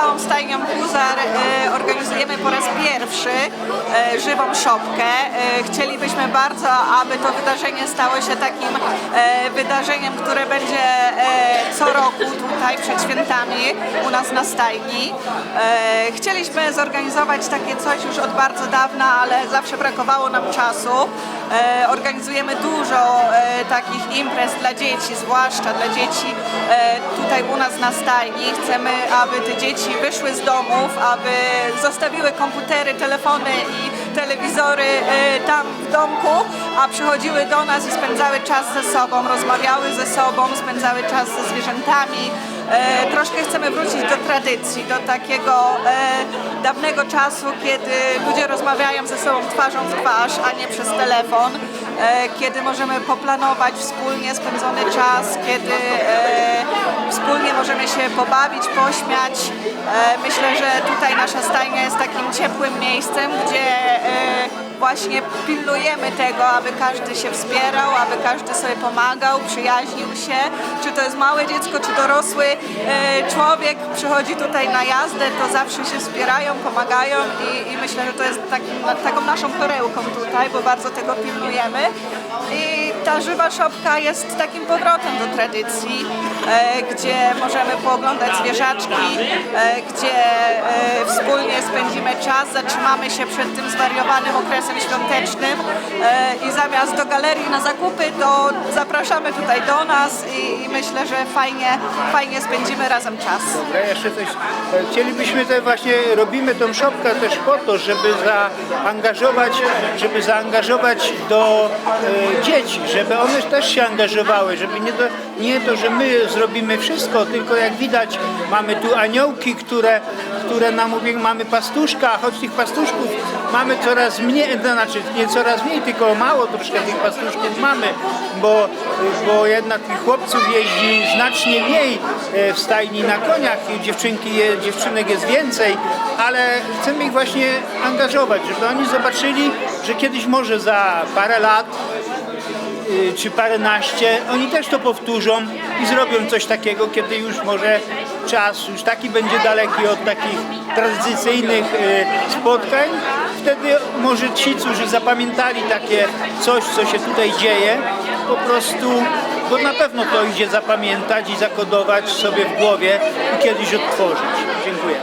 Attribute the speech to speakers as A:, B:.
A: estávamos em Ampedusa eh, organizujemy po raz pierwszy e, żywą szopkę. E, Chcielibyśmy bardzo, aby to wydarzenie stało się takim e, wydarzeniem, które będzie co roku tutaj przed świętami u nas na stajni. Chcieliśmy zorganizować takie coś już od bardzo dawna, ale zawsze brakowało nam czasu. Organizujemy dużo takich imprez dla dzieci, zwłaszcza dla dzieci tutaj u nas na stajni. Chcemy, aby te dzieci wyszły z domów, aby zostawiły komputery, telefony i telewizory e, tam w domku, a przychodziły do nas i spędzały czas ze sobą, rozmawiały ze sobą, spędzały czas ze zwierzętami. E, troszkę chcemy wrócić do tradycji, do takiego e, dawnego czasu, kiedy ludzie rozmawiają ze sobą twarzą w twarz, a nie przez telefon, kiedy możemy poplanować wspólnie spędzony czas, kiedy e, wspólnie możemy się pobawić, pośmiać. E, myślę, że tutaj nasza stajnia jest takim ciepłym miejscem, gdzie e, właśnie pilnujemy tego, aby każdy się wspierał, aby każdy sobie pomagał, przyjaźnił się. Czy to jest małe dziecko, czy dorosły e, człowiek przychodzi tutaj na jazdę, to zawsze się wspierają, pomagają i, i myślę, że to jest taką naszą perełką tutaj, bo bardzo tego pilnujemy. I ta żywa szopka jest takim powrotem do tradycji, e, gdzie możemy pooglądać zwierzaczki, e, gdzie e, spędzimy czas, zatrzymamy się przed tym zwariowanym okresem świątecznym e, i zamiast do galerii na zakupy, to zapraszamy tutaj do nas i, myślę, że fajnie, fajnie spędzimy razem czas.
B: Dobra, jeszcze coś. e, Chcielibyśmy te właśnie, robimy tą szopkę też po to, żeby zaangażować, żeby zaangażować do e, dzieci, żeby one też się angażowały, żeby nie nie to, że my zrobimy wszystko, tylko jak widać mamy tu aniołki, które, które nam mówią, mamy pastuszka, choć tych pastuszków mamy coraz mniej, to znaczy nie coraz mniej, tylko mało troszkę tych pastuszków mamy, bo, bo jednak tych chłopców jeździ znacznie mniej e, w stajni na koniach, i dziewczynki, dziewczynek jest więcej, ale chcemy ich właśnie angażować, żeby oni zobaczyli, że kiedyś może za parę lat y, czy paręnaście, oni też to powtórzą i zrobią coś takiego, kiedy już może czas już taki będzie daleki od takich tradycyjnych y, spotkań. Wtedy może ci, którzy zapamiętali takie coś, co się tutaj dzieje, po prostu, bo na pewno to idzie zapamiętać i zakodować sobie w głowie i kiedyś odtworzyć. Dziękuję.